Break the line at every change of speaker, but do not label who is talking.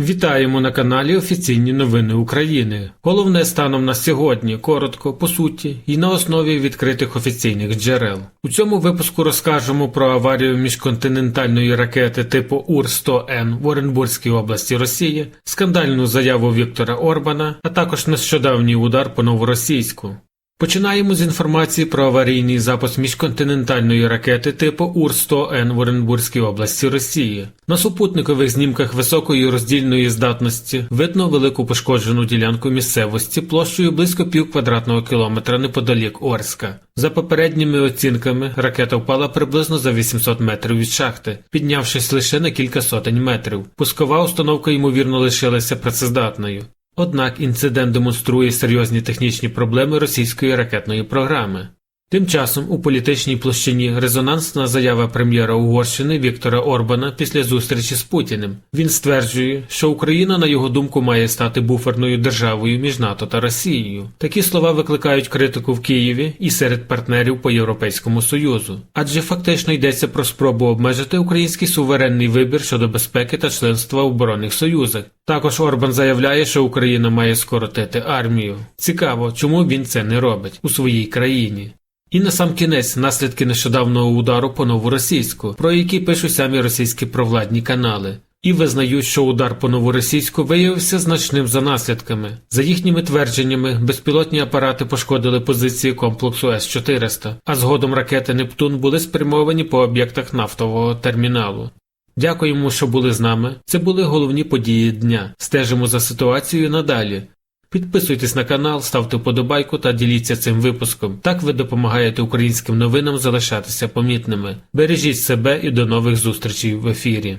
Вітаємо на каналі Офіційні новини України. Головне станом на сьогодні, коротко, по суті, і на основі відкритих офіційних джерел. У цьому випуску розкажемо про аварію міжконтинентальної ракети типу УР-100Н в Оренбурзькій області Росії, скандальну заяву Віктора Орбана, а також нещодавній удар по новоросійську. Починаємо з інформації про аварійний запуск міжконтинентальної ракети типу УР-100Н в Оренбурзькій області Росії. На супутникових знімках високої роздільної здатності видно велику пошкоджену ділянку місцевості площею близько пів квадратного кілометра неподалік Орська. За попередніми оцінками, ракета впала приблизно за 800 метрів від шахти, піднявшись лише на кілька сотень метрів. Пускова установка ймовірно лишилася працездатною. Однак інцидент демонструє серйозні технічні проблеми російської ракетної програми. Тим часом у політичній площині резонансна заява прем'єра Угорщини Віктора Орбана після зустрічі з Путіним. Він стверджує, що Україна, на його думку, має стати буферною державою між НАТО та Росією. Такі слова викликають критику в Києві і серед партнерів по Європейському Союзу, адже фактично йдеться про спробу обмежити український суверенний вибір щодо безпеки та членства в оборонних союзах. Також Орбан заявляє, що Україна має скоротити армію. Цікаво, чому він це не робить у своїй країні. І на сам кінець наслідки нещодавнього удару по новоросійську, про які пишуть самі російські провладні канали. І визнають, що удар по новоросійську виявився значним за наслідками. За їхніми твердженнями, безпілотні апарати пошкодили позиції комплексу С-400, а згодом ракети Нептун були спрямовані по об'єктах нафтового терміналу. Дякуємо, що були з нами. Це були головні події дня. Стежимо за ситуацією надалі. Підписуйтесь на канал, ставте вподобайку та діліться цим випуском. Так ви допомагаєте українським новинам залишатися помітними. Бережіть себе і до нових зустрічей в ефірі.